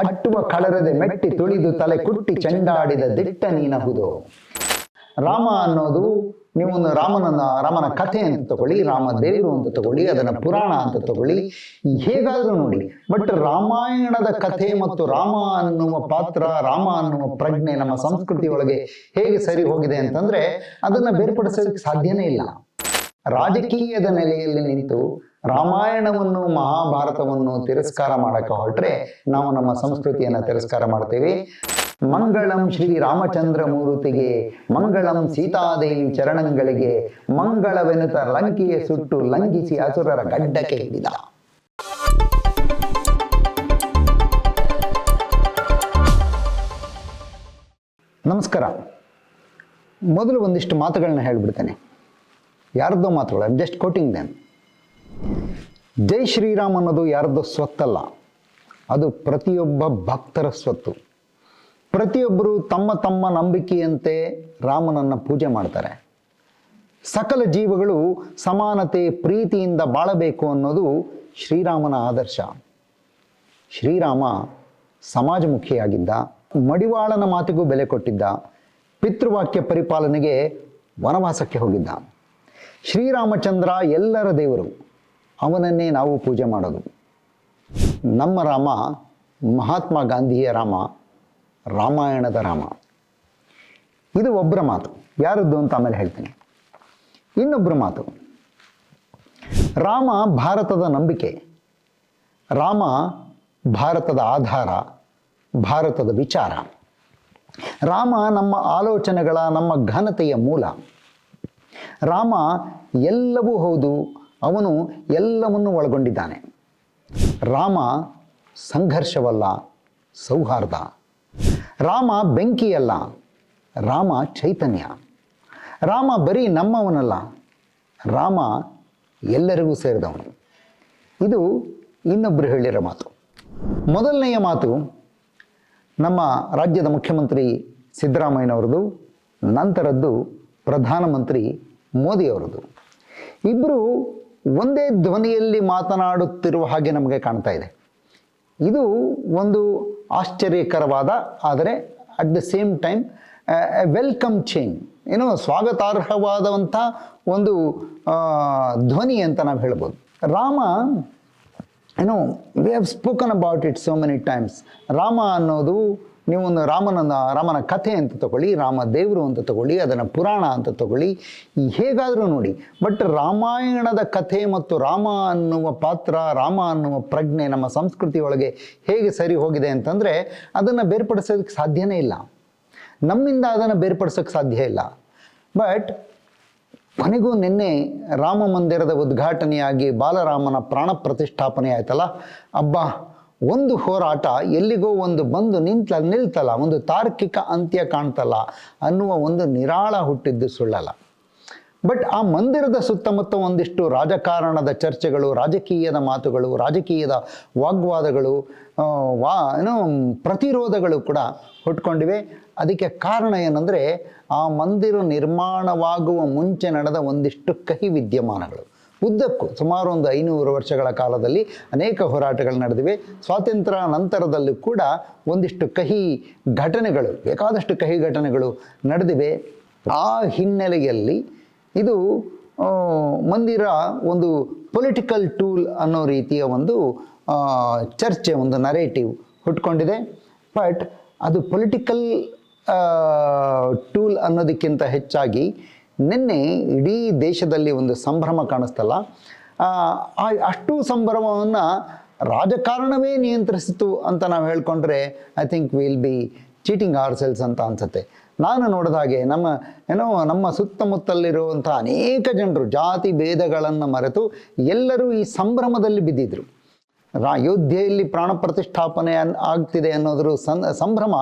ಅಟ್ಟುವ ಕಳರದೆ ಮೆಟ್ಟಿ ತುಳಿದು ತಲೆ ಕುಟ್ಟಿ ಚೆಂಡಾಡಿದ ದಿಟ್ಟ ನೀನಹುದು. ರಾಮ ಅನ್ನೋದು, ನೀವು ಒಂದು ರಾಮನ ರಾಮನ ಕಥೆ ಅಂತ ತಗೊಳ್ಳಿ, ರಾಮ ದೇವರು ಅಂತ ತಗೊಳ್ಳಿ, ಅದನ್ನ ಪುರಾಣ ಅಂತ ತಗೊಳ್ಳಿ, ಹೇಗಾದ್ರೂ ನೋಡಿ. ಬಟ್ ರಾಮಾಯಣದ ಕಥೆ ಮತ್ತು ರಾಮ ಅನ್ನುವ ಪಾತ್ರ, ರಾಮ ಅನ್ನುವ ಪ್ರಜ್ಞೆ ನಮ್ಮ ಸಂಸ್ಕೃತಿ ಒಳಗೆ ಹೇಗೆ ಸರಿ ಹೋಗಿದೆ ಅಂತಂದ್ರೆ ಅದನ್ನ ಬೇರ್ಪಡಿಸೋದಕ್ಕೆ ಸಾಧ್ಯನೇ ಇಲ್ಲ. ರಾಜಕೀಯದ ನೆಲೆಯಲ್ಲಿ ನಿಂತು ರಾಮಾಯಣವನ್ನು, ಮಹಾಭಾರತವನ್ನು ತಿರಸ್ಕಾರ ಮಾಡಕ್ಕೆ ಹೊರಟ್ರೆ ನಾವು ನಮ್ಮ ಸಂಸ್ಕೃತಿಯನ್ನ ತಿರಸ್ಕಾರ ಮಾಡ್ತೇವೆ. ಮಂಗಳಂ ಶ್ರೀ ರಾಮಚಂದ್ರ ಮೂರುತಿಗೆ, ಮಂಗಳಂ ಸೀತಾದೇವಿ ಚರಣಗಳಿಗೆ, ಮಂಗಳವೆನುತ ಲಂಕೆಯ ಸುಟ್ಟು ಲಂಘಿಸಿ ಅಸುರರ ಗಡ್ಡಕ್ಕೆ ಹಿಡಿದ ನಮಸ್ಕಾರ. ಮೊದಲು ಒಂದಿಷ್ಟು ಮಾತುಗಳನ್ನ ಹೇಳ್ಬಿಡ್ತೇನೆ. ಯಾರದ್ದೋ ಮಾತುಗಳು ಜಸ್ಟ್ ಕೋಟಿಂಗ್ ದೆಮ್ ಜೈ ಶ್ರೀರಾಮ್ ಅನ್ನೋದು ಯಾರದ್ದು ಸ್ವತ್ತಲ್ಲ, ಅದು ಪ್ರತಿಯೊಬ್ಬ ಭಕ್ತರ ಸ್ವತ್ತು. ಪ್ರತಿಯೊಬ್ಬರು ತಮ್ಮ ತಮ್ಮ ನಂಬಿಕೆಯಂತೆ ರಾಮನನ್ನು ಪೂಜೆ ಮಾಡ್ತಾರೆ. ಸಕಲ ಜೀವಗಳು ಸಮಾನತೆ ಪ್ರೀತಿಯಿಂದ ಬಾಳಬೇಕು ಅನ್ನೋದು ಶ್ರೀರಾಮನ ಆದರ್ಶ. ಶ್ರೀರಾಮ ಸಮಾಜಮುಖಿಯಾಗಿದ್ದ, ಮಡಿವಾಳನ ಮಾತಿಗೂ ಬೆಲೆ ಕೊಟ್ಟಿದ್ದ, ಪಿತೃವಾಕ್ಯ ಪರಿಪಾಲನೆಗೆ ವನವಾಸಕ್ಕೆ ಹೋಗಿದ್ದ. ಶ್ರೀರಾಮಚಂದ್ರ ಎಲ್ಲರ ದೇವರು. ಅವನನ್ನೇ ನಾವು ಪೂಜೆ ಮಾಡೋದು. ನಮ್ಮ ರಾಮ, ಮಹಾತ್ಮ ಗಾಂಧಿಯ ರಾಮ, ರಾಮಾಯಣದ ರಾಮ. ಇದು ಒಬ್ಬರ ಮಾತು. ಯಾರದ್ದು ಅಂತ ಆಮೇಲೆ ಹೇಳ್ತೀನಿ. ಇನ್ನೊಬ್ಬರ ಮಾತು. ರಾಮ ಭಾರತದ ನಂಬಿಕೆ. ರಾಮ ಭಾರತದ ಆಧಾರ, ಭಾರತದ ವಿಚಾರ. ರಾಮ ನಮ್ಮ ಆಲೋಚನೆಗಳ, ನಮ್ಮ ಘನತೆಯ ಮೂಲ. ರಾಮ ಎಲ್ಲವೂ ಹೌದು ಅವನು ಎಲ್ಲವನ್ನು ಒಳಗೊಂಡಿದ್ದಾನೆ. ರಾಮ ಸಂಘರ್ಷವಲ್ಲ, ಸೌಹಾರ್ದ. ರಾಮ ಬೆಂಕಿಯಲ್ಲ, ರಾಮ ಚೈತನ್ಯ. ರಾಮ ಬರೀ ನಮ್ಮವನಲ್ಲ, ರಾಮ ಎಲ್ಲರಿಗೂ ಸೇರಿದವನು. ಇದು ಇನ್ನೊಬ್ಬರು ಹೇಳಿರೋ ಮಾತು. ಮೊದಲನೆಯ ಮಾತು ನಮ್ಮ ರಾಜ್ಯದ ಮುಖ್ಯಮಂತ್ರಿ ಸಿದ್ದರಾಮಯ್ಯನವ್ರದ್ದು, ನಂತರದ್ದು ಪ್ರಧಾನಮಂತ್ರಿ ಮೋದಿಯವರದು ಇಬ್ಬರು ಒಂದೇ ಧ್ವನಿಯಲ್ಲಿ ಮಾತನಾಡುತ್ತಿರುವ ಹಾಗೆ ನಮಗೆ ಕಾಣ್ತಾ ಇದೆ. ಇದು ಒಂದು ಆಶ್ಚರ್ಯಕರವಾದ, ಆದರೆ at the same time welcome change ಏನೋ ಸ್ವಾಗತಾರ್ಹವಾದಂಥ ಒಂದು ಧ್ವನಿ ಅಂತ ನಾವು ಹೇಳ್ಬೋದು. ರಾಮ, ಏನೋ we have spoken about it so many times Rama ಅನ್ನೋದು ನೀವು ಒಂದು ರಾಮನ ರಾಮನ ಕಥೆ ಅಂತ ತಗೊಳ್ಳಿ, ರಾಮ ದೇವರು ಅಂತ ತಗೊಳ್ಳಿ, ಅದನ್ನು ಪುರಾಣ ಅಂತ ತಗೊಳ್ಳಿ ಹೇಗಾದರೂ ನೋಡಿ. ಬಟ್ ರಾಮಾಯಣದ ಕಥೆ ಮತ್ತು ರಾಮ ಅನ್ನುವ ಪಾತ್ರ, ರಾಮ ಅನ್ನುವ ಪ್ರಜ್ಞೆ ನಮ್ಮ ಸಂಸ್ಕೃತಿ ಒಳಗೆ ಹೇಗೆ ಸರಿ ಹೋಗಿದೆ ಅಂತಂದರೆ ಅದನ್ನು ಬೇರ್ಪಡಿಸೋದಕ್ಕೆ ಸಾಧ್ಯನೇ ಇಲ್ಲ. ನಮ್ಮಿಂದ ಅದನ್ನು ಬೇರ್ಪಡಿಸೋಕೆ ಸಾಧ್ಯ ಇಲ್ಲ. ಬಟ್ ಕೊನೆಗೂ ನಿನ್ನೆ ರಾಮ ಮಂದಿರದ ಉದ್ಘಾಟನೆಯಾಗಿ ಬಾಲರಾಮನ ಪ್ರಾಣ ಪ್ರತಿಷ್ಠಾಪನೆ ಆಯ್ತಲ್ಲ? ಅಬ್ಬಾ ಒಂದು ಹೋರಾಟ ಎಲ್ಲಿಗೋ ಒಂದು ಬಂದು ನಿಂತ ನಿಲ್ತಲ್ಲ, ಒಂದು ತಾರ್ಕಿಕ ಅಂತ್ಯ ಕಾಣ್ತಲ್ಲ ಅನ್ನುವ ಒಂದು ನಿರಾಳ ಹುಟ್ಟಿದ್ದು ಸುಳ್ಳಲ್ಲ. ಬಟ್ ಆ ಮಂದಿರದ ಸುತ್ತಮುತ್ತ ಒಂದಿಷ್ಟು ರಾಜಕಾರಣದ ಚರ್ಚೆಗಳು, ರಾಜಕೀಯದ ಮಾತುಗಳು, ರಾಜಕೀಯದ ವಾಗ್ವಾದಗಳು ವಾ, ಏನೋ, ಪ್ರತಿರೋಧಗಳು ಕೂಡ ಹುಟ್ಕೊಂಡಿವೆ. ಅದಕ್ಕೆ ಕಾರಣ ಏನಂದರೆ ಆ ಮಂದಿರ ನಿರ್ಮಾಣವಾಗುವ ಮುಂಚೆ ನಡೆದ ಒಂದಿಷ್ಟು ಕಹಿ ವಿದ್ಯಮಾನಗಳು. ಉದ್ದಕ್ಕೂ ಸುಮಾರು ಒಂದು ಐನೂರು ವರ್ಷಗಳ ಕಾಲದಲ್ಲಿ ಅನೇಕ ಹೋರಾಟಗಳು ನಡೆದಿವೆ. ಸ್ವಾತಂತ್ರ್ಯ ನಂತರದಲ್ಲೂ ಕೂಡ ಒಂದಿಷ್ಟು ಕಹಿ ಘಟನೆಗಳು, ಬೇಕಾದಷ್ಟು ಕಹಿ ಘಟನೆಗಳು ನಡೆದಿವೆ. ಆ ಹಿನ್ನೆಲೆಯಲ್ಲಿ ಇದು ಮಂದಿರ ಒಂದು ಪೊಲಿಟಿಕಲ್ ಟೂಲ್ ಅನ್ನೋ ರೀತಿಯ ಒಂದು ಚರ್ಚೆ, ಒಂದು ನರೇಟಿವ್ ಹುಟ್ಕೊಂಡಿದೆ. ಬಟ್ ಅದು ಪೊಲಿಟಿಕಲ್ ಟೂಲ್ ಅನ್ನೋದಕ್ಕಿಂತ ಹೆಚ್ಚಾಗಿ ನಿನ್ನೆ ಇಡೀ ದೇಶದಲ್ಲಿ ಒಂದು ಸಂಭ್ರಮ ಕಾಣಿಸ್ತಲ್ಲ. ಅಷ್ಟು ಸಂಭ್ರಮವನ್ನು ರಾಜಕಾರಣವೇ ನಿಯಂತ್ರಿಸಿತು ಅಂತ ನಾವು ಹೇಳ್ಕೊಂಡ್ರೆ I think will be cheating ourselves ಅಂತ ಅನ್ಸುತ್ತೆ. ನಾನು ನೋಡಿದ ಹಾಗೆ ನಮ್ಮ, ಏನೋ ನಮ್ಮ ಸುತ್ತಮುತ್ತಲಿರುವಂಥ ಅನೇಕ ಜನರು, ಜಾತಿ ಭೇದಗಳನ್ನು ಮರೆತು ಎಲ್ಲರೂ ಈ ಸಂಭ್ರಮದಲ್ಲಿ ಬಿದ್ದಿದ್ರು. ರಾ, ಅಯೋಧ್ಯೆಯಲ್ಲಿ ಪ್ರಾಣ ಪ್ರತಿಷ್ಠಾಪನೆ ಅನ್, ಆಗ್ತಿದೆ ಅನ್ನೋದ್ರ ಸಂಭ್ರಮ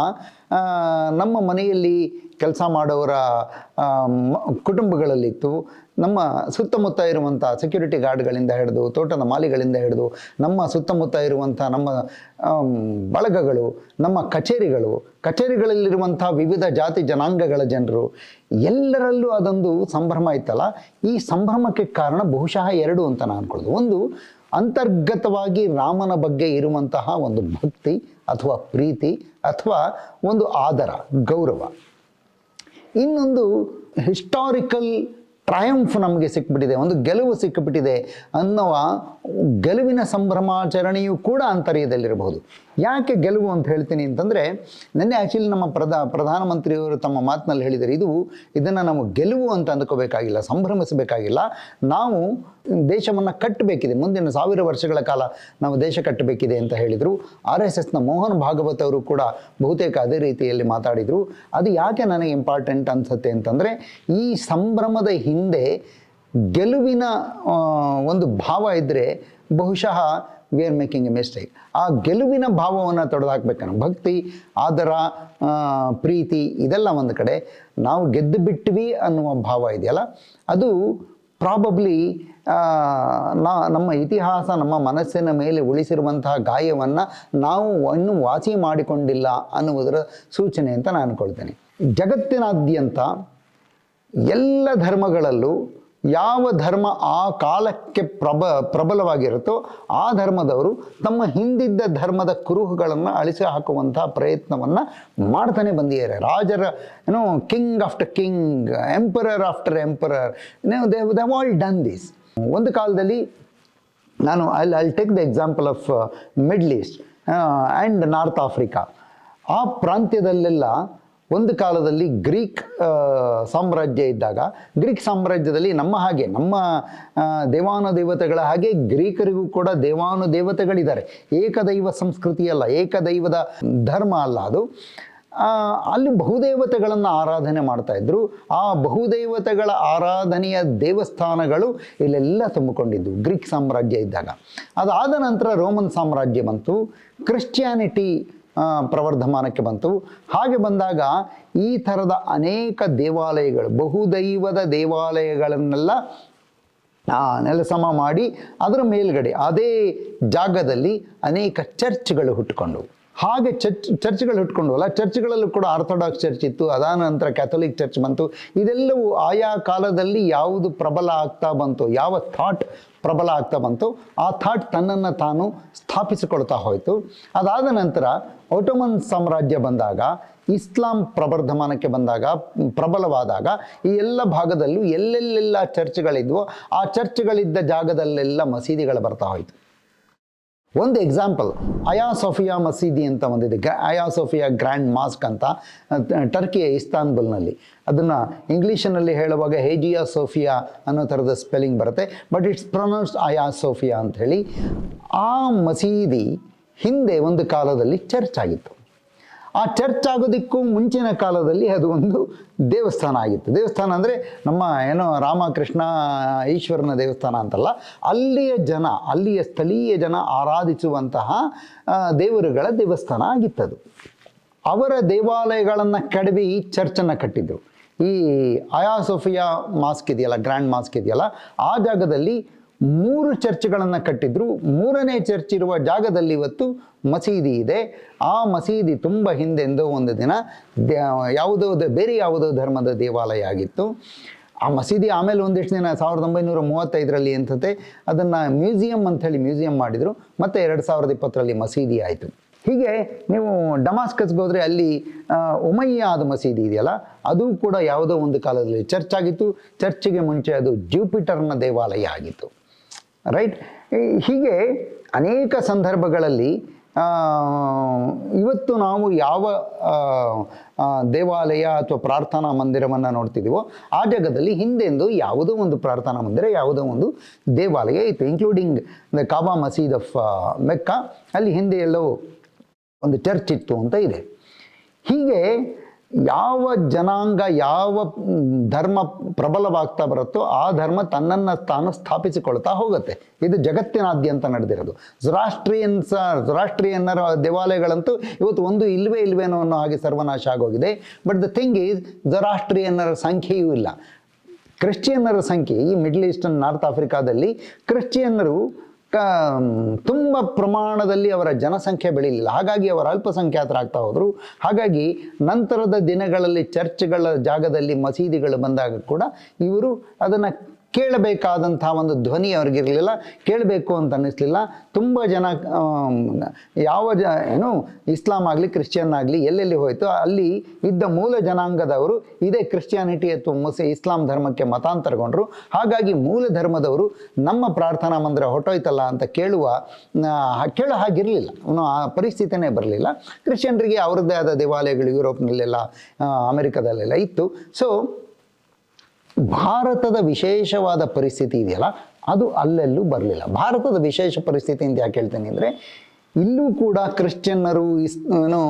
ನಮ್ಮ ಮನೆಯಲ್ಲಿ ಕೆಲಸ ಮಾಡೋರ ಕುಟುಂಬಗಳಲ್ಲಿತ್ತು. ನಮ್ಮ ಸುತ್ತಮುತ್ತ ಇರುವಂಥ ಸೆಕ್ಯೂರಿಟಿ ಗಾರ್ಡ್ಗಳಿಂದ ಹಿಡಿದು, ತೋಟದ ಮಾಲಿಗಳಿಂದ ಹಿಡಿದು, ನಮ್ಮ ಸುತ್ತಮುತ್ತ ಇರುವಂಥ ನಮ್ಮ ಬಳಗಗಳು, ನಮ್ಮ ಕಚೇರಿಗಳು, ಕಚೇರಿಗಳಲ್ಲಿರುವಂಥ ವಿವಿಧ ಜಾತಿ ಜನಾಂಗಗಳ ಜನರು, ಎಲ್ಲರಲ್ಲೂ ಅದೊಂದು ಸಂಭ್ರಮ ಇತ್ತಲ್ಲ? ಈ ಸಂಭ್ರಮಕ್ಕೆ ಕಾರಣ ಬಹುಶಃ ಎರಡು ಅಂತ ನಾನು ಅನ್ಕೊಳ್ಳೋದು ಒಂದು, ಅಂತರ್ಗತವಾಗಿ ರಾಮನ ಬಗ್ಗೆ ಇರುವಂತಹ ಒಂದು ಭಕ್ತಿ ಅಥವಾ ಪ್ರೀತಿ ಅಥವಾ ಒಂದು ಆದರ, ಗೌರವ. ಇನ್ನೊಂದು ಹಿಸ್ಟಾರಿಕಲ್ ಟ್ರಯಂಫ್ ನಮಗೆ ಸಿಕ್ಬಿಟ್ಟಿದೆ ಒಂದು ಗೆಲುವು ಸಿಕ್ಕಿಬಿಟ್ಟಿದೆ ಅನ್ನುವ ಗೆಲುವಿನ ಸಂಭ್ರಮಾಚರಣೆಯೂ ಕೂಡ ಅಂತರ್ಯದಲ್ಲಿರಬಹುದು. ಯಾಕೆ ಗೆಲುವು ಅಂತ ಹೇಳ್ತೀನಿ ಅಂತಂದರೆ, ನಿನ್ನೆ ಆ್ಯಕ್ಚುಲಿ ನಮ್ಮ ಪ್ರಧಾ, ಪ್ರಧಾನಮಂತ್ರಿಯವರು ತಮ್ಮ ಮಾತಿನಲ್ಲಿ ಹೇಳಿದ್ದಾರೆ, ಇದು ಇದನ್ನು ನಾವು ಗೆಲುವು ಅಂತ ಅಂದ್ಕೋಬೇಕಾಗಿಲ್ಲ, ಸಂಭ್ರಮಿಸಬೇಕಾಗಿಲ್ಲ. ನಾವು ದೇಶವನ್ನು ಕಟ್ಟಬೇಕಿದೆ. ಮುಂದಿನ ಸಾವಿರ ವರ್ಷಗಳ ಕಾಲ ನಾವು ದೇಶ ಕಟ್ಟಬೇಕಿದೆ ಅಂತ ಹೇಳಿದರು. ಆರ್ ಎಸ್ ಎಸ್ನ ಮೋಹನ್ ಭಾಗವತ್ ಅವರು ಕೂಡ ಬಹುತೇಕ ಅದೇ ರೀತಿಯಲ್ಲಿ ಮಾತಾಡಿದರು. ಅದು ಯಾಕೆ ನನಗೆ ಇಂಪಾರ್ಟೆಂಟ್ ಅನಿಸುತ್ತೆ ಅಂತಂದರೆ, ಈ ಸಂಭ್ರಮದ ಹಿಂದೆ ಗೆಲುವಿನ ಒಂದು ಭಾವ ಇದ್ದರೆ ಬಹುಶಃ we are making a mistake ಆ ಗೆಲುವಿನ ಭಾವವನ್ನು ತೊಡೆದಾಕ್ಬೇಕನ್ನು. ಭಕ್ತಿ, ಆದರ ಪ್ರೀತಿ, ಇದೆಲ್ಲ ಒಂದು ಕಡೆ ನಾವು ಗೆದ್ದು ಬಿಟ್ವಿ ಅನ್ನುವ ಭಾವ ಇದೆಯಲ್ಲ? ಅದು ಪ್ರಾಬಬ್ಲಿ ನಾ, ನಮ್ಮ ಇತಿಹಾಸ, ನಮ್ಮ ಮನಸ್ಸಿನ ಮೇಲೆ ಉಳಿಸಿರುವಂತಹ ಗಾಯವನ್ನು ನಾವು ಇನ್ನೂ ವಾಸಿ ಮಾಡಿಕೊಂಡಿಲ್ಲ ಅನ್ನುವುದರ ಸೂಚನೆ ಅಂತ ನಾನು ಅನ್ಕೊಳ್ತೇನೆ. ಜಗತ್ತಿನಾದ್ಯಂತ ಎಲ್ಲ ಧರ್ಮಗಳಲ್ಲೂ ಯಾವ ಧರ್ಮ ಆ ಕಾಲಕ್ಕೆ ಪ್ರಬ ಪ್ರಬಲವಾಗಿರುತ್ತೋ ಆ ಧರ್ಮದವರು ತಮ್ಮ ಹಿಂದಿದ್ದ ಧರ್ಮದ ಕುರುಹುಗಳನ್ನು ಅಳಿಸಿ ಹಾಕುವಂತಹ ಪ್ರಯತ್ನವನ್ನು ಮಾಡ್ತಾನೆ ಬಂದಿದ್ದಾರೆ. ರಾಜರ ಏನೋ king after king emperor after emperor they've all done this ಒಂದು ಕಾಲದಲ್ಲಿ ನಾನು I I'll take the example of Middle East and North Africa ಆ ಪ್ರಾಂತ್ಯದಲ್ಲೆಲ್ಲ ಒಂದು ಕಾಲದಲ್ಲಿ ಗ್ರೀಕ್ ಸಾಮ್ರಾಜ್ಯ ಇದ್ದಾಗ, ಗ್ರೀಕ್ ಸಾಮ್ರಾಜ್ಯದಲ್ಲಿ ನಮ್ಮ ಹಾಗೆ, ನಮ್ಮ ದೇವಾನು ದೇವಾನುದೇವತೆಗಳ ಹಾಗೆ ಗ್ರೀಕರಿಗೂ ಕೂಡ ದೇವಾನುದೇವತೆಗಳಿದ್ದಾರೆ. ಏಕದೈವ ಸಂಸ್ಕೃತಿ ಅಲ್ಲ, ಏಕದೈವದ ಧರ್ಮ ಅಲ್ಲ ಅದು. ಅಲ್ಲಿ ಬಹುದೇವತೆಗಳನ್ನು ಆರಾಧನೆ ಮಾಡ್ತಾ ಇದ್ರು. ಆ ಬಹುದೇವತೆಗಳ ಆರಾಧನೆಯ ದೇವಸ್ಥಾನಗಳು ಇಲ್ಲೆಲ್ಲ ತುಂಬಿಕೊಂಡಿದ್ದು ಗ್ರೀಕ್ ಸಾಮ್ರಾಜ್ಯ ಇದ್ದಾಗ. ಅದಾದ ನಂತರ ರೋಮನ್ ಸಾಮ್ರಾಜ್ಯ ಬಂತು. ಕ್ರಿಶ್ಚಿಯಾನಿಟಿ ಪ್ರವರ್ಧಮಾನಕ್ಕೆ ಬಂತು. ಹಾಗೆ ಬಂದಾಗ ಈ ಥರದ ಅನೇಕ ದೇವಾಲಯಗಳು, ಬಹುದೈವದ ದೇವಾಲಯಗಳನ್ನೆಲ್ಲ ನೆಲಸಮ ಮಾಡಿ ಅದರ ಮೇಲ್ಗಡೆ, ಅದೇ ಜಾಗದಲ್ಲಿ ಅನೇಕ ಚರ್ಚ್ಗಳು ಹುಟ್ಟುಕೊಂಡವು. ಹಾಗೆ ಚರ್ಚ್, ಚರ್ಚ್ಗಳು ಹುಟ್ಕೊಂಡವಲ್ಲ ಚರ್ಚ್ಗಳಲ್ಲೂ ಕೂಡ ಆರ್ಥೋಡಾಕ್ಸ್ ಚರ್ಚ್ ಇತ್ತು, ಅದಾದ ನಂತರ ಕ್ಯಾಥೋಲಿಕ್ ಚರ್ಚ್ ಬಂತು. ಇದೆಲ್ಲವೂ ಆಯಾ ಕಾಲದಲ್ಲಿ ಯಾವುದು ಪ್ರಬಲ ಆಗ್ತಾ ಬಂತು, ಯಾವ ಥಾಟ್ ಪ್ರಬಲ ಆಗ್ತಾ ಬಂತು. ಆ ಥಾಟ್ ತನ್ನನ್ನು ತಾನು ಸ್ಥಾಪಿಸಿಕೊಳ್ತಾ ಹೋಯಿತು. ಅದಾದ ನಂತರ ಒಟೋಮನ್ ಸಾಮ್ರಾಜ್ಯ ಬಂದಾಗ, ಇಸ್ಲಾಂ ಪ್ರವರ್ಧಮಾನಕ್ಕೆ ಬಂದಾಗ, ಪ್ರಬಲವಾದಾಗ, ಈ ಎಲ್ಲ ಭಾಗದಲ್ಲೂ ಎಲ್ಲೆಲ್ಲೆಲ್ಲ ಚರ್ಚ್ಗಳಿದ್ವೋ, ಆ ಚರ್ಚ್ಗಳಿದ್ದ ಜಾಗದಲ್ಲೆಲ್ಲ ಮಸೀದಿಗಳು ಬರ್ತಾ ಹೋಯಿತು. ಒಂದು ಎಕ್ಸಾಂಪಲ್ ಅಯಾ ಸೋಫಿಯಾ ಮಸೀದಿ ಅಂತ ಒಂದಿದೆ. ಅಯಾ ಸೋಫಿಯಾ ಗ್ರ್ಯಾಂಡ್ ಮಾಸ್ಕ್ ಅಂತ ಟರ್ಕಿಯ ಇಸ್ತಾನ್ಬುಲ್ನಲ್ಲಿ. ಅದನ್ನು ಇಂಗ್ಲೀಷಿನಲ್ಲಿ ಹೇಳುವಾಗ ಹೇಜಿಯಾ ಸೋಫಿಯಾ ಅನ್ನೋ ಥರದ ಸ್ಪೆಲ್ಲಿಂಗ್ ಬರುತ್ತೆ. But it's pronounced Aya Sophia ಅಂಥೇಳಿ ಆ ಮಸೀದಿ ಹಿಂದೆ ಒಂದು ಕಾಲದಲ್ಲಿ ಚರ್ಚ್ ಆಗಿತ್ತು. ಆ ಚರ್ಚ್ ಆಗೋದಕ್ಕೂ ಮುಂಚಿನ ಕಾಲದಲ್ಲಿ ಅದು ಒಂದು ದೇವಸ್ಥಾನ ಆಗಿತ್ತು. ದೇವಸ್ಥಾನ ಅಂದರೆ ನಮ್ಮ ಏನೋ ರಾಮಕೃಷ್ಣ ಈಶ್ವರನ ದೇವಸ್ಥಾನ ಅಂತಲ್ಲ, ಅಲ್ಲಿಯ ಜನ, ಅಲ್ಲಿಯ ಸ್ಥಳೀಯ ಜನ ಆರಾಧಿಸುವಂತಹ ದೇವರುಗಳ ದೇವಸ್ಥಾನ ಆಗಿತ್ತದು. ಅವರ ದೇವಾಲಯಗಳನ್ನು ಕಡಿಮೆ ಈ ಚರ್ಚನ್ನು ಕಟ್ಟಿದ್ರು. ಈ ಆಯಾ ಸೋಫಿಯಾ ಮಾಸ್ಕ್ ಇದೆಯಲ್ಲ, ಗ್ರ್ಯಾಂಡ್ ಮಾಸ್ಕ್ ಇದೆಯಲ್ಲ, ಆ ಜಾಗದಲ್ಲಿ ಮೂರು ಚರ್ಚ್ಗಳನ್ನು ಕಟ್ಟಿದ್ರು. ಮೂರನೇ ಚರ್ಚ್ ಇರುವ ಜಾಗದಲ್ಲಿ ಇವತ್ತು ಮಸೀದಿ ಇದೆ. ಆ ಮಸೀದಿ ತುಂಬ ಹಿಂದೆಂದು ಒಂದು ದಿನ ಯಾವುದೋ ಬೇರೆ ಯಾವುದೋ ಧರ್ಮದ ದೇವಾಲಯ ಆಗಿತ್ತು. ಆ ಮಸೀದಿ ಆಮೇಲೆ ಒಂದಿಷ್ಟು ದಿನ, ಸಾವಿರದ ಒಂಬೈನೂರ ಮೂವತ್ತೈದರಲ್ಲಿ ಅಂತತೆ ಅದನ್ನು ಮ್ಯೂಸಿಯಂ ಅಂಥೇಳಿ ಮ್ಯೂಸಿಯಂ ಮಾಡಿದರು. ಮತ್ತು ಎರಡು ಸಾವಿರದ ಇಪ್ಪತ್ತರಲ್ಲಿ ಮಸೀದಿ ಆಯಿತು. ಹೀಗೆ ನೀವು ಡಮಾಸ್ಕಸ್ಗೆ ಹೋದರೆ ಅಲ್ಲಿ ಉಮಯ್ಯಾದ ಮಸೀದಿ ಇದೆಯಲ್ಲ, ಅದು ಕೂಡ ಯಾವುದೋ ಒಂದು ಕಾಲದಲ್ಲಿ ಚರ್ಚ್ ಆಗಿತ್ತು. ಚರ್ಚಿಗೆ ಮುಂಚೆ ಅದು ಜೂಪಿಟರ್ನ ದೇವಾಲಯ ಆಗಿತ್ತು. ರೈಟ್ ಹೀಗೆ ಅನೇಕ ಸಂದರ್ಭಗಳಲ್ಲಿ ಇವತ್ತು ನಾವು ಯಾವ ದೇವಾಲಯ ಅಥವಾ ಪ್ರಾರ್ಥನಾ ಮಂದಿರವನ್ನು ನೋಡ್ತಿದ್ದೀವೋ ಆ ಜಾಗದಲ್ಲಿ ಹಿಂದೆಂದು ಯಾವುದೋ ಒಂದು ಪ್ರಾರ್ಥನಾ ಮಂದಿರ, ಯಾವುದೋ ಒಂದು ದೇವಾಲಯ ಇತ್ತು ಇನ್ಕ್ಲೂಡಿಂಗ್ ದ ಕಾಬಾ ಮಸೀದ್ ಆಫ್ ಮೆಕ್ಕಾ ಅಲ್ಲಿ ಹಿಂದೆ ಎಲ್ಲೋ ಒಂದು ಚರ್ಚ್ ಇತ್ತು ಅಂತ ಇದೆ. ಹೀಗೆ ಯಾವ ಜನಾಂಗ, ಯಾವ ಧರ್ಮ ಪ್ರಬಲವಾಗ್ತಾ ಬರುತ್ತೋ ಆ ಧರ್ಮ ತನ್ನನ್ನು ತಾನು ಸ್ಥಾಪಿಸಿಕೊಳ್ತಾ ಹೋಗುತ್ತೆ. ಇದು ಜಗತ್ತಿನಾದ್ಯಂತ ನಡೆದಿರೋದು. ರಾಷ್ಟ್ರೀಯನ್ಸ ರಾಷ್ಟ್ರೀಯನ್ನರ ದೇವಾಲಯಗಳಂತೂ ಇವತ್ತು ಒಂದು ಇಲ್ವೇ ಇಲ್ವೇನೋ ಅನ್ನೋ ಹಾಗೆ ಸರ್ವನಾಶ ಆಗೋಗಿದೆ. ಬಟ್ ದ ಥಿಂಗ್ ಈಸ್ ರಾಷ್ಟ್ರೀಯನ್ನರ ಸಂಖ್ಯೆಯೂ ಇಲ್ಲ. ಕ್ರಿಶ್ಚಿಯನ್ನರ ಸಂಖ್ಯೆ, ಈ ಮಿಡ್ಲ್ ಈಸ್ಟರ್ನ್ ನಾರ್ತ್ ಆಫ್ರಿಕಾದಲ್ಲಿ ಕ್ರಿಶ್ಚಿಯನ್ನರು ಕ ತುಂಬ ಪ್ರಮಾಣದಲ್ಲಿ ಅವರ ಜನಸಂಖ್ಯೆ ಬೆಳೀಲಿಲ್ಲ. ಹಾಗಾಗಿ ಅವರು ಅಲ್ಪಸಂಖ್ಯಾತರಾಗ್ತಾ ಹೋದರು. ಹಾಗಾಗಿ ನಂತರದ ದಿನಗಳಲ್ಲಿ ಚರ್ಚ್ಗಳ ಜಾಗದಲ್ಲಿ ಮಸೀದಿಗಳು ಬಂದಾಗ ಕೂಡ ಇವರು ಅದನ್ನು ಕೇಳಬೇಕಾದಂಥ ಒಂದು ಧ್ವನಿ ಅವ್ರಿಗಿರಲಿಲ್ಲ, ಕೇಳಬೇಕು ಅಂತ ಅನ್ನಿಸ್ಲಿಲ್ಲ. ತುಂಬ ಜನ ಯಾವ ಜ, ಏನು, ಇಸ್ಲಾಂ ಆಗಲಿ, ಕ್ರಿಶ್ಚಿಯನ್ ಆಗಲಿ, ಎಲ್ಲೆಲ್ಲಿ ಹೋಯಿತು ಅಲ್ಲಿ ಇದ್ದ ಮೂಲ ಜನಾಂಗದವರು ಇದೇ ಕ್ರಿಶ್ಚಿಯಾನಿಟಿ ಅಥವಾ ಮುಸ್ ಇಸ್ಲಾಂ ಧರ್ಮಕ್ಕೆ ಮತಾಂತರಗೊಂಡ್ರು. ಹಾಗಾಗಿ ಮೂಲ ಧರ್ಮದವರು ನಮ್ಮ ಪ್ರಾರ್ಥನಾ ಮಂದಿರ ಹೊಟ್ಟೋಯ್ತಲ್ಲ ಅಂತ ಕೇಳುವ ಕೇಳೋ ಹಾಗಿರಲಿಲ್ಲ. ಆ ಪರಿಸ್ಥಿತಿನೇ ಬರಲಿಲ್ಲ. ಕ್ರಿಶ್ಚಿಯನ್ರಿಗೆ ಅವ್ರದ್ದೇ ಆದ ದೇವಾಲಯಗಳು ಯುರೋಪ್ನಲ್ಲೆಲ್ಲ ಅಮೆರಿಕದಲ್ಲೆಲ್ಲ ಇತ್ತು. ಸೊ ಭಾರತದ ವಿಶೇಷವಾದ ಪರಿಸ್ಥಿತಿ ಇದೆಯಲ್ಲ, ಅದು ಅಲ್ಲೆಲ್ಲೂ ಬರಲಿಲ್ಲ. ಭಾರತದ ವಿಶೇಷ ಪರಿಸ್ಥಿತಿ ಅಂತ ಯಾಕೆ ಹೇಳ್ತೇನೆ ಅಂದರೆ, ಇಲ್ಲೂ ಕೂಡ ಕ್ರಿಶ್ಚಿಯನ್ನರು, ಇಸ್, ಏನು,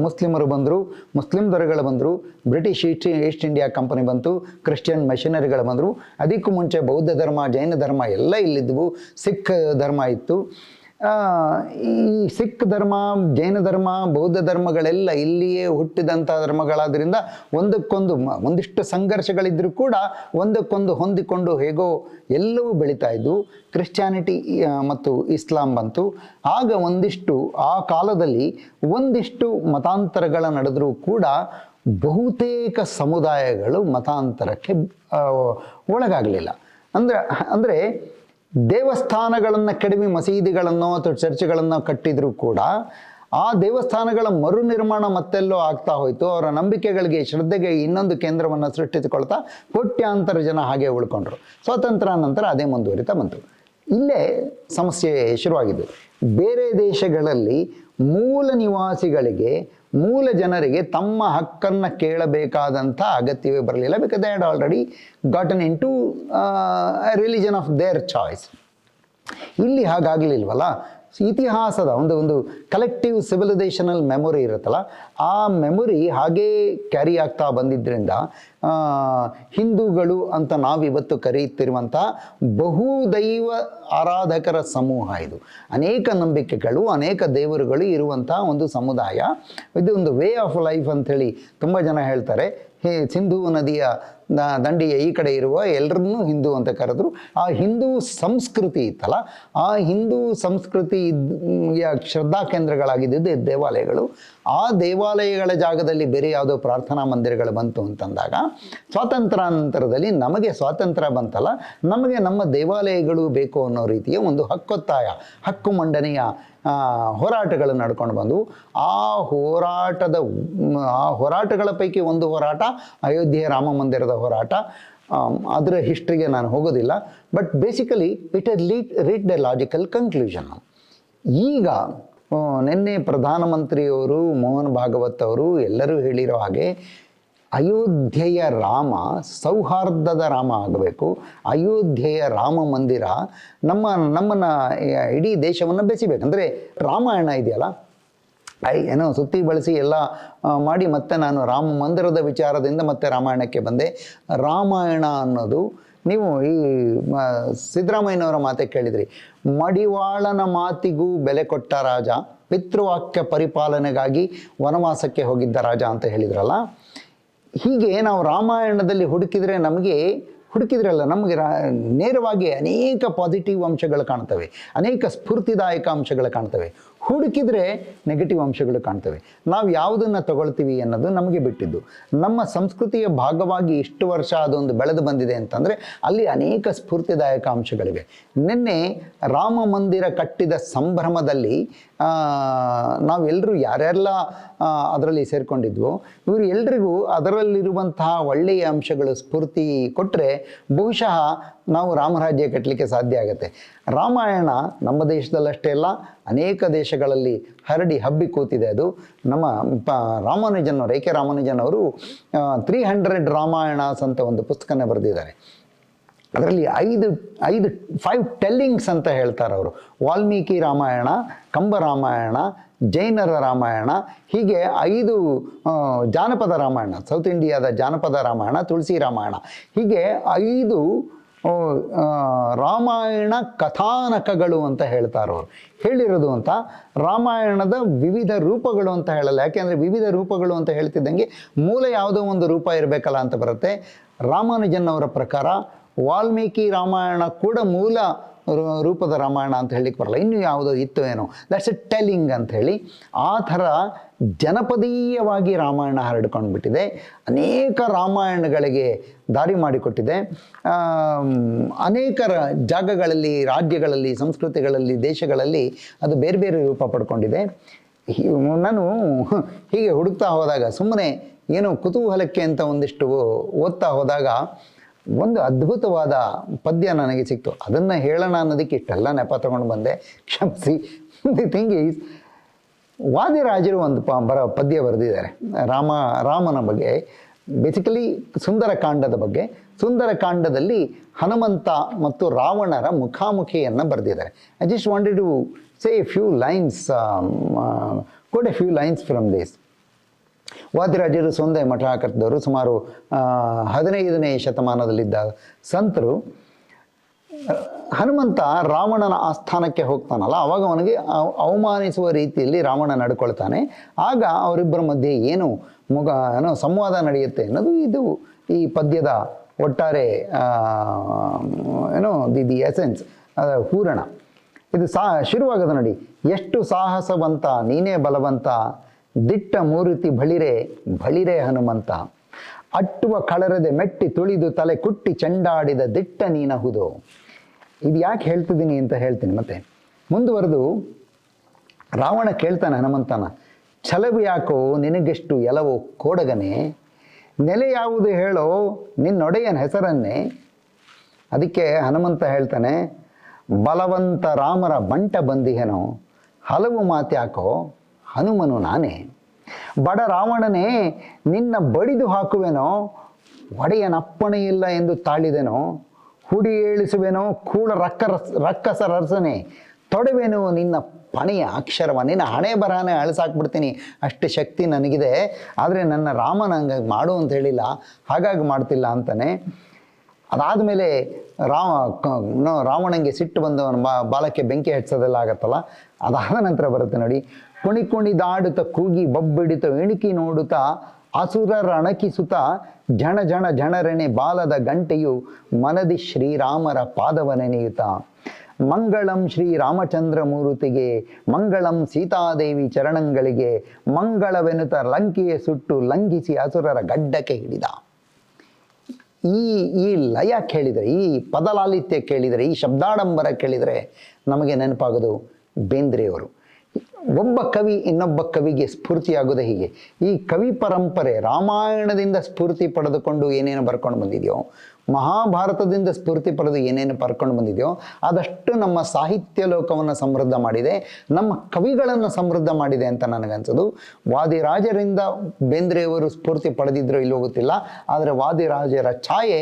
ಮುಸ್ಲಿಮರು ಬಂದರು, ಮುಸ್ಲಿಂ ದೊರೆಗಳು ಬಂದರು, British East East India Company ಬಂತು, ಕ್ರಿಶ್ಚಿಯನ್ ಮೆಷಿನರಿಗಳು ಬಂದರು, ಅದಕ್ಕೂ ಮುಂಚೆ ಬೌದ್ಧ ಧರ್ಮ, ಜೈನ ಧರ್ಮ ಎಲ್ಲ ಇಲ್ಲಿದ್ದವು, ಸಿಖ್ ಧರ್ಮ ಇತ್ತು. ಈ ಸಿಖ್ ಧರ್ಮ, ಜೈನ ಧರ್ಮ, ಬೌದ್ಧ ಧರ್ಮಗಳೆಲ್ಲ ಇಲ್ಲಿಯೇ ಹುಟ್ಟಿದಂಥ ಧರ್ಮಗಳಾದ್ರಿಂದ ಒಂದಕ್ಕೊಂದು ಒಂದಿಷ್ಟು ಸಂಘರ್ಷಗಳಿದ್ದರೂ ಕೂಡ ಒಂದಕ್ಕೊಂದು ಹೊಂದಿಕೊಂಡು ಹೇಗೋ ಎಲ್ಲವೂ ಬೆಳೀತಾ ಇದ್ವು. ಕ್ರಿಶ್ಚಿಯಾನಿಟಿ ಮತ್ತು ಇಸ್ಲಾಂ ಬಂತು. ಆಗ ಒಂದಿಷ್ಟು, ಆ ಕಾಲದಲ್ಲಿ ಒಂದಿಷ್ಟು ಮತಾಂತರಗಳ ನಡೆದರೂ ಕೂಡ ಬಹುತೇಕ ಸಮುದಾಯಗಳು ಮತಾಂತರಕ್ಕೆ ಒಳಗಾಗಲಿಲ್ಲ. ಅಂದರೆ ಅಂದರೆ ದೇವಸ್ಥಾನಗಳನ್ನು ಕಡಿಮೆ ಮಸೀದಿಗಳನ್ನು ಅಥವಾ ಚರ್ಚ್ಗಳನ್ನು ಕಟ್ಟಿದರೂ ಕೂಡ ಆ ದೇವಸ್ಥಾನಗಳ ಮರು ನಿರ್ಮಾಣ ಮತ್ತೆಲ್ಲೋ ಆಗ್ತಾ ಹೋಯಿತು. ಅವರ ನಂಬಿಕೆಗಳಿಗೆ, ಶ್ರದ್ಧೆಗೆ ಇನ್ನೊಂದು ಕೇಂದ್ರವನ್ನು ಸೃಷ್ಟಿಸಿಕೊಳ್ತಾ ಕೋಟ್ಯಾಂತರ ಜನ ಹಾಗೆ ಉಳ್ಕೊಂಡ್ರು. ಸ್ವಾತಂತ್ರ್ಯ ನಂತರ ಅದೇ ಮುಂದುವರಿತಾ ಬಂತು. ಇಲ್ಲೇ ಸಮಸ್ಯೆ ಶುರುವಾಗಿದೆ. ಬೇರೆ ದೇಶಗಳಲ್ಲಿ ಮೂಲ ನಿವಾಸಿಗಳಿಗೆ ಮೂಲ ಜನರಿಗೆ ತಮ್ಮ ಹಕ್ಕನ್ನು ಕೇಳಬೇಕಾದಂಥ ಅಗತ್ಯವೇ ಬರಲಿಲ್ಲ because they had already gotten in to religion of their choice ಇಲ್ಲಿ ಹಾಗಾಗಲಿಲ್ವಲ್ಲ? ಇತಿಹಾಸದ ಒಂದು ಒಂದು ಕಲೆಕ್ಟಿವ್ ಸಿವಿಲೈಸೇಷನಲ್ ಮೆಮೊರಿ ಇರುತ್ತಲ್ಲ, ಆ ಮೆಮೊರಿ ಹಾಗೇ ಕ್ಯಾರಿ ಆಗ್ತಾ ಬಂದಿದ್ದರಿಂದ ಹಿಂದೂಗಳು ಅಂತ ನಾವಿವತ್ತು ಕರೆಯುತ್ತಿರುವಂಥ ಬಹುದೈವ ಆರಾಧಕರ ಸಮೂಹ ಇದು. ಅನೇಕ ನಂಬಿಕೆಗಳು, ಅನೇಕ ದೇವರುಗಳು ಇರುವಂಥ ಒಂದು ಸಮುದಾಯ. ಇದು ಒಂದು ವೇ ಆಫ್ ಲೈಫ್ ಅಂಥೇಳಿ ತುಂಬ ಜನ ಹೇಳ್ತಾರೆ. ಹೇ, ಸಿಂಧೂ ನದಿಯ ದಂಡೆಯ ಈ ಕಡೆ ಇರುವ ಎಲ್ಲರನ್ನೂ ಹಿಂದೂ ಅಂತ ಕರೆದ್ರು. ಆ ಹಿಂದೂ ಸಂಸ್ಕೃತಿ ಇತ್ತಲ್ಲ, ಆ ಹಿಂದೂ ಸಂಸ್ಕೃತಿ ಶ್ರದ್ಧಾ ಕೇಂದ್ರಗಳಾಗಿದ್ದಿದ್ದು ದೇವಾಲಯಗಳು, ಆ ದೇವಾಲಯಗಳ ಜಾಗದಲ್ಲಿ ಬೇರೆ ಯಾವುದೋ ಪ್ರಾರ್ಥನಾ ಮಂದಿರಗಳು ಬಂತು ಅಂತಂದಾಗ, ಸ್ವಾತಂತ್ರ್ಯಾನಂತರದಲ್ಲಿ ನಮಗೆ ಸ್ವಾತಂತ್ರ್ಯ ಬಂತಲ್ಲ, ನಮಗೆ ನಮ್ಮ ದೇವಾಲಯಗಳು ಬೇಕು ಅನ್ನೋ ರೀತಿಯ ಒಂದು ಹಕ್ಕೊತ್ತಾಯ, ಹಕ್ಕು ಮಂಡನೆಯ ಹೋರಾಟಗಳು ನಡ್ಕೊಂಡು ಬಂದವು. ಆ ಹೋರಾಟದ, ಆ ಹೋರಾಟಗಳ ಪೈಕಿ ಒಂದು ಹೋರಾಟ ಅಯೋಧ್ಯೆ ರಾಮ ಮಂದಿರದ ಹೋರಾಟ. ಅದರ ಹಿಸ್ಟ್ರಿಗೆ ನಾನು ಹೋಗೋದಿಲ್ಲ. But basically it is lead read the logical conclusion ಈಗ ನಿನ್ನೆ ಪ್ರಧಾನಮಂತ್ರಿಯವರು, ಮೋಹನ್ ಭಾಗವತ್ ಅವರು ಎಲ್ಲರೂ ಹೇಳಿರೋ ಹಾಗೆ, ಅಯೋಧ್ಯೆಯ ರಾಮ, ಸೌಹಾರ್ದದ ರಾಮ ಆಗಬೇಕು. ಅಯೋಧ್ಯೆಯ ರಾಮ ಮಂದಿರ ನಮ್ಮ, ನಮ್ಮನ್ನು ಇಡೀ ದೇಶವನ್ನು ಬೆಸಿಬೇಕು. ಅಂದರೆ ರಾಮಾಯಣ ಇದೆಯಲ್ಲ? ಐ, ಏನೋ ಸುತ್ತಿ ಬಳಸಿ ಎಲ್ಲ ಮಾಡಿ ಮತ್ತೆ ನಾನು ರಾಮ ಮಂದಿರದ ವಿಚಾರದಿಂದ ಮತ್ತೆ ರಾಮಾಯಣಕ್ಕೆ ಬಂದೆ. ರಾಮಾಯಣ ಅನ್ನೋದು ನೀವು ಈ ಸಿದ್ದರಾಮಯ್ಯನವರ ಮಾತೆ ಕೇಳಿದ್ರಿ. ಮಡಿವಾಳನ ಮಾತಿಗೂ ಬೆಲೆ ಕೊಟ್ಟ ರಾಜ, ಪಿತೃವಾಕ್ಯ ಪರಿಪಾಲನೆಗಾಗಿ ವನವಾಸಕ್ಕೆ ಹೋಗಿದ್ದ ರಾಜ ಅಂತ ಹೇಳಿದ್ರಲ್ಲ, ಹೀಗೆ ನಾವು ರಾಮಾಯಣದಲ್ಲಿ ಹುಡುಕಿದರೆ ನಮಗೆ ಹುಡುಕಿದ್ರಲ್ಲ ನಮಗೆ ನೇರವಾಗಿ ಅನೇಕ ಪಾಸಿಟಿವ್ ಅಂಶಗಳು ಕಾಣ್ತವೆ, ಅನೇಕ ಸ್ಫೂರ್ತಿದಾಯಕ ಅಂಶಗಳು ಕಾಣ್ತವೆ. ಹುಡುಕಿದರೆ ನೆಗೆಟಿವ್ ಅಂಶಗಳು ಕಾಣ್ತವೆ. ನಾವು ಯಾವುದನ್ನು ತಗೊಳ್ತೀವಿ ಅನ್ನೋದು ನಮಗೆ ಬಿಟ್ಟಿದ್ದು. ನಮ್ಮ ಸಂಸ್ಕೃತಿಯ ಭಾಗವಾಗಿ ಇಷ್ಟು ವರ್ಷ ಅದೊಂದು ಬೆಳೆದು ಬಂದಿದೆ ಅಂತಂದರೆ ಅಲ್ಲಿ ಅನೇಕ ಸ್ಫೂರ್ತಿದಾಯಕ ಅಂಶಗಳಿವೆ. ನಿನ್ನೆ ರಾಮ ಮಂದಿರ ಕಟ್ಟಿದ ಸಂಭ್ರಮದಲ್ಲಿ ನಾವೆಲ್ಲರೂ ಯಾರೆಲ್ಲ ಅದರಲ್ಲಿ ಸೇರಿಕೊಂಡಿದ್ವೋ, ಇವರು ಎಲ್ರಿಗೂ ಅದರಲ್ಲಿರುವಂತಹ ಒಳ್ಳೆಯ ಅಂಶಗಳು ಸ್ಫೂರ್ತಿ ಕೊಟ್ಟರೆ ಬಹುಶಃ ನಾವು ರಾಮರಾಜ್ಯ ಕಟ್ಟಲಿಕ್ಕೆ ಸಾಧ್ಯ ಆಗುತ್ತೆ. ರಾಮಾಯಣ ನಮ್ಮ ದೇಶದಲ್ಲಷ್ಟೇ ಅಲ್ಲ ಅನೇಕ ದೇಶಗಳಲ್ಲಿ ಹರಡಿ ಹಬ್ಬಿ ಕೂತಿದೆ ಅದು. ನಮ್ಮ, ಪ, ರಾಮಾನುಜನ್ ಅವರು ಎ ಕೆ ರಾಮಾನುಜನ್ ಅವರು ತ್ರೀ ಹಂಡ್ರೆಡ್ ರಾಮಾಯಣಸ್ ಅಂತ ಒಂದು ಪುಸ್ತಕನ ಬರೆದಿದ್ದಾರೆ. ಅದರಲ್ಲಿ ಐದು ಐದು ಫೈವ್ ಟೆಲ್ಲಿಂಗ್ಸ್ ಅಂತ ಹೇಳ್ತಾರೆ ಅವರು. ವಾಲ್ಮೀಕಿ ರಾಮಾಯಣ, ಕಂಬ ರಾಮಾಯಣ, ಜೈನರ ರಾಮಾಯಣ, ಹೀಗೆ ಐದು ಜಾನಪದ ರಾಮಾಯಣ ಸೌತ್ ಇಂಡಿಯಾದ ಜಾನಪದ ರಾಮಾಯಣ, ತುಳಸಿ ರಾಮಾಯಣ, ಹೀಗೆ ಐದು ರಾಮಾಯಣ ಕಥಾನಕಗಳು ಅಂತ ಹೇಳ್ತಾರೋ ಹೇಳಿರೋದು ಅಂತ. ರಾಮಾಯಣದ ವಿವಿಧ ರೂಪಗಳು ಅಂತ ಹೇಳಲ್ಲ. ಯಾಕೆಂದರೆ ವಿವಿಧ ರೂಪಗಳು ಅಂತ ಹೇಳ್ತಿದ್ದಂಗೆ ಮೂಲ ಯಾವುದೋ ಒಂದು ರೂಪ ಇರಬೇಕಲ್ಲ ಅಂತ ಬರುತ್ತೆ. ರಾಮಾನುಜನ್ ಅವರ ಪ್ರಕಾರ ವಾಲ್ಮೀಕಿ ರಾಮಾಯಣ ಕೂಡ ಮೂಲ ರೂಪದ ರಾಮಾಯಣ ಅಂತ ಹೇಳಲಿಕ್ಕೆ ಬರಲ್ಲ. ಇನ್ನೂ ಯಾವುದೋ ಇತ್ತು ಏನೋ. ದಟ್ಸ್ ಎ ಟೆಲಿಂಗ್ ಅಂತ ಹೇಳಿ ಆ ಥರ ಜನಪದೀಯವಾಗಿ ರಾಮಾಯಣ ಹರಡ್ಕೊಂಡು ಬಿಟ್ಟಿದೆ. ಅನೇಕ ರಾಮಾಯಣಗಳಿಗೆ ದಾರಿ ಮಾಡಿಕೊಟ್ಟಿದೆ. ಅನೇಕ ಜಾಗಗಳಲ್ಲಿ, ರಾಜ್ಯಗಳಲ್ಲಿ, ಸಂಸ್ಕೃತಿಗಳಲ್ಲಿ, ದೇಶಗಳಲ್ಲಿ ಅದು ಬೇರೆ ಬೇರೆ ರೂಪ ಪಡ್ಕೊಂಡಿದೆ. ನಾನು ಹೀಗೆ ಹುಡುಕ್ತಾ ಹೋದಾಗ ಸುಮ್ಮನೆ ಏನೋ ಕುತೂಹಲಕ್ಕೆ ಅಂತ ಒಂದಿಷ್ಟು ಓದ್ತಾ ಹೋದಾಗ ಒಂದು ಅದ್ಭುತವಾದ ಪದ್ಯ ನನಗೆ ಸಿಕ್ತು. ಅದನ್ನು ಹೇಳೋಣ ಅನ್ನೋದಕ್ಕೆ ಇಷ್ಟೆಲ್ಲ ನೆಪ ತಗೊಂಡು ಬಂದೆ. ಕ್ಷಮಿಸಿ. ದಿ ಥಿಂಗ್ ಈಸ್ ವಾದಿರಾಜರು ಒಂದು ಪ ಬರ ಪದ್ಯ ಬರೆದಿದ್ದಾರೆ. ರಾಮ, ರಾಮನ ಬಗ್ಗೆ. ಬೇಸಿಕಲಿ ಸುಂದರಕಾಂಡದ ಬಗ್ಗೆ. ಸುಂದರಕಾಂಡದಲ್ಲಿ ಹನುಮಂತ ಮತ್ತು ರಾವಣರ ಮುಖಾಮುಖಿಯನ್ನು ಬರೆದಿದ್ದಾರೆ. I just wanted to say few lines good a few lines from this ವಾದಿರಾಜರು ಸೊಂದೆ ಮಠ ಕಟ್ಟಿದವರು ಸುಮಾರು ಹದಿನೈದನೇ ಶತಮಾನದಲ್ಲಿದ್ದ ಸಂತರು ಹನುಮಂತ ರಾವಣನ ಆಸ್ಥಾನಕ್ಕೆ ಹೋಗ್ತಾನಲ್ಲ, ಅವಾಗ ಅವನಿಗೆ ಅವ- ಅವಮಾನಿಸುವ ರೀತಿಯಲ್ಲಿ ರಾವಣ ನಡ್ಕೊಳ್ತಾನೆ. ಆಗ ಅವರಿಬ್ಬರ ಮಧ್ಯೆ ಏನು ಮುಗ, ಏನೋ ಸಂವಾದ ನಡೆಯುತ್ತೆ ಅನ್ನೋದು ಇದು ಈ ಪದ್ಯದ ಒಟ್ಟಾರೆ ಏನೋ ದಿ ದಿ ಎಸೆನ್ಸ್ ಹೂರಣ. ಇದು ಸಾ, ಶುರುವಾಗದ ನೋಡಿ. ಎಷ್ಟು ಸಾಹಸವಂತ, ನೀನೇ ಬಲವಂತ ದಿಟ್ಟ ಮೂರ್ತಿ ಬಳಿರೆ ಬಳಿರೆ ಹನುಮಂತ. ಅಟ್ಟುವ ಕಳರದೆ ಮೆಟ್ಟಿ ತುಳಿದು ತಲೆ ಕುಟ್ಟಿ ಚೆಂಡಾಡಿದ ದಿಟ್ಟ ನೀನಹುದು. ಇದು ಯಾಕೆ ಹೇಳ್ತಿದ್ದೀನಿ ಅಂತ ಹೇಳ್ತೀನಿ ಮತ್ತೆ. ಮುಂದುವರೆದು, ರಾವಣ ಕೇಳ್ತಾನೆ ಹನುಮಂತನ, ಛಲವು ಯಾಕೋ, ನಿನಗೆಷ್ಟು ಎಲವೋ ಕೋಡಗನೆ. ನೆಲೆ ಯಾವುದು ಹೇಳೋ, ನಿನ್ನೊಡೆಯನ ಹೆಸರನ್ನೇ. ಅದಕ್ಕೆ ಹನುಮಂತ ಹೇಳ್ತಾನೆ, ಬಲವಂತ ರಾಮರ ಬಂಟ ಬಂದಿಹೆನೋ. ಹಲವು ಮಾತ್ಯಾಕೋ ಹನುಮನು ನಾನೇ. ಬಡ ರಾವಣನೇ, ನಿನ್ನ ಬಡಿದು ಹಾಕುವೆನೋ? ಒಡೆಯನಪ್ಪಣೆ ಇಲ್ಲ ಎಂದು ತಾಳಿದೆನೋ? ಹುಡಿ ಏಳಿಸುವೆನೋ? ಕೂಡ ರಕ್ಕ ರಕ್ಕಸ ರಸನೆ ತೊಡವೆನು ನಿನ್ನ ಪಣೆಯ ಅಕ್ಷರವ? ನಿನ್ನ ಹಣೆ ಬರಹನೇ ಅಳಿಸಾಕ್ಬಿಡ್ತೀನಿ. ಅಷ್ಟು ಶಕ್ತಿ ನನಗಿದೆ. ಆದರೆ ನನ್ನ ರಾಮನ ಹಂಗಾಗಿ ಮಾಡು ಅಂತ ಹೇಳಿಲ್ಲ. ಹಾಗಾಗಿ ಮಾಡ್ತಿಲ್ಲ ಅಂತಾನೆ. ಅದಾದಮೇಲೆ ರಾಮ, ಕ- ನೋ, ರಾವಣಂಗೆ ಸಿಟ್ಟು ಬಂದವನ ಬಾಲಕ್ಕೆ ಬೆಂಕಿ ಹಚ್ಚೋದೆಲ್ಲ ಆಗತ್ತಲ್ಲ? ಅದಾದ ನಂತರ ಬರುತ್ತೆ ನೋಡಿ. ಕುಣಿ ಕುಣಿದಾಡುತ್ತ ಕೂಗಿ ಬಬ್ಬಿಡಿತ ಇಣುಕಿ ನೋಡುತ್ತಾ ಅಸುರರ ಅಣಕಿಸುತ್ತ ಜಣ ಜಣ ಜನರೆನೆ ಬಾಲದ ಗಂಟೆಯು ಮನದಿ ಶ್ರೀರಾಮರ ಪಾದವ ನೆನೆಯುತ್ತ ಮಂಗಳಂ ಶ್ರೀರಾಮಚಂದ್ರ ಮೂರುತಿಗೆ, ಮಂಗಳಂ ಸೀತಾದೇವಿ ಚರಣಗಳಿಗೆ ಮಂಗಳವೆನುತ ಲಂಕೆಯ ಸುಟ್ಟು ಲಂಘಿಸಿ ಅಸುರರ ಗಡ್ಡಕ್ಕೆ ಹಿಡಿದ. ಈ ಈ ಲಯ ಕೇಳಿದರೆ, ಈ ಪದಲಾಲಿತ್ಯ ಕೇಳಿದರೆ, ಈ ಶಬ್ದಾಡಂಬರ ಕೇಳಿದರೆ ನಮಗೆ ನೆನಪಾಗೋದು ಬೇಂದ್ರೆಯವರು. ಒಬ್ಬ ಕವಿ ಇನ್ನೊಬ್ಬ ಕವಿಗೆ ಸ್ಫೂರ್ತಿಯಾಗೋದೇ ಹೀಗೆ. ಈ ಕವಿ ಪರಂಪರೆ ರಾಮಾಯಣದಿಂದ ಸ್ಫೂರ್ತಿ ಪಡೆದುಕೊಂಡು ಏನೇನು ಬರ್ಕೊಂಡು ಬಂದಿದೆಯೋ ಮಹಾಭಾರತದಿಂದ ಸ್ಫೂರ್ತಿ ಪಡೆದು ಏನೇನು ಪರ್ಕೊಂಡು ಬಂದಿದೆಯೋ ಆದಷ್ಟು ನಮ್ಮ ಸಾಹಿತ್ಯ ಲೋಕವನ್ನು ಸಮೃದ್ಧ ಮಾಡಿದೆ, ನಮ್ಮ ಕವಿಗಳನ್ನು ಸಮೃದ್ಧ ಮಾಡಿದೆ ಅಂತ ನನಗನ್ಸೋದು. ವಾದಿರಾಜರಿಂದ ಬೇಂದ್ರೆಯವರು ಸ್ಫೂರ್ತಿ ಪಡೆದಿದ್ರೋ ಇಲ್ಲೋ ಗೊತ್ತಿಲ್ಲ, ಆದರೆ ವಾದಿರಾಜರ ಛಾಯೆ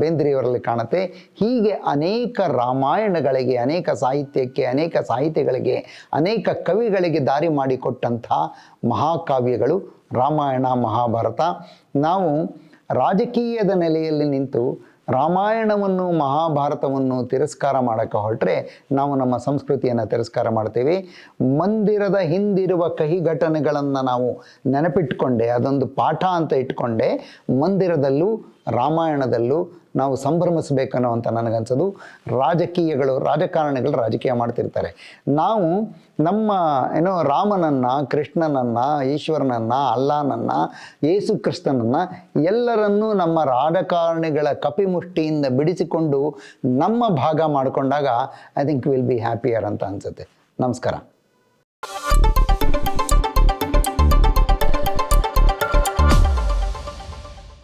ಬೇಂದ್ರೆಯವರಲ್ಲಿ ಕಾಣುತ್ತೆ. ಹೀಗೆ ಅನೇಕ ರಾಮಾಯಣಗಳಿಗೆ, ಅನೇಕ ಸಾಹಿತ್ಯಕ್ಕೆ, ಅನೇಕ ಸಾಹಿತ್ಯಗಳಿಗೆ ಅನೇಕ ಕವಿಗಳಿಗೆ ದಾರಿ ಮಾಡಿಕೊಟ್ಟಂಥ ಮಹಾಕಾವ್ಯಗಳು ರಾಮಾಯಣ, ಮಹಾಭಾರತ. ನಾವು ರಾಜಕೀಯದ ನೆಲೆಯಲ್ಲಿ ನಿಂತು ರಾಮಾಯಣವನ್ನು, ಮಹಾಭಾರತವನ್ನು ತಿರಸ್ಕಾರ ಮಾಡೋಕ್ಕೆ ಹೊರಟ್ರೆ ನಾವು ನಮ್ಮ ಸಂಸ್ಕೃತಿಯನ್ನು ತಿರಸ್ಕಾರ ಮಾಡ್ತೇವೆ. ಮಂದಿರದ ಹಿಂದಿರುವ ಕಹಿ ಘಟನೆಗಳನ್ನು ನಾವು ನೆನಪಿಟ್ಕೊಂಡೆ, ಅದೊಂದು ಪಾಠ ಅಂತ ಇಟ್ಕೊಂಡೆ. ಮಂದಿರದಲ್ಲೂ, ರಾಮಾಯಣದಲ್ಲೂ ನಾವು ಸಂಭ್ರಮಿಸಬೇಕನ್ನೋ ಅಂತ ನನಗನ್ಸೋದು ರಾಜಕೀಯಗಳು, ರಾಜಕಾರಣಿಗಳು ರಾಜಕೀಯ ಮಾಡ್ತಿರ್ತಾರೆ. ನಾವು ನಮ್ಮ, ಏನೋ, ರಾಮನನ್ನು, ಕೃಷ್ಣನನ್ನು, ಈಶ್ವರನನ್ನು, ಅಲ್ಲಾನನ್ನು ಯೇಸು ಕ್ರಿಸ್ತನನ್ನು ಎಲ್ಲರನ್ನೂ ನಮ್ಮ ರಾಜಕಾರಣಿಗಳ ಕಪಿಮುಷ್ಟಿಯಿಂದ ಬಿಡಿಸಿಕೊಂಡು ನಮ್ಮ ಭಾಗ ಮಾಡಿಕೊಂಡಾಗ I think will be happier ಅಂತ ಅನ್ಸುತ್ತೆ. ನಮಸ್ಕಾರ.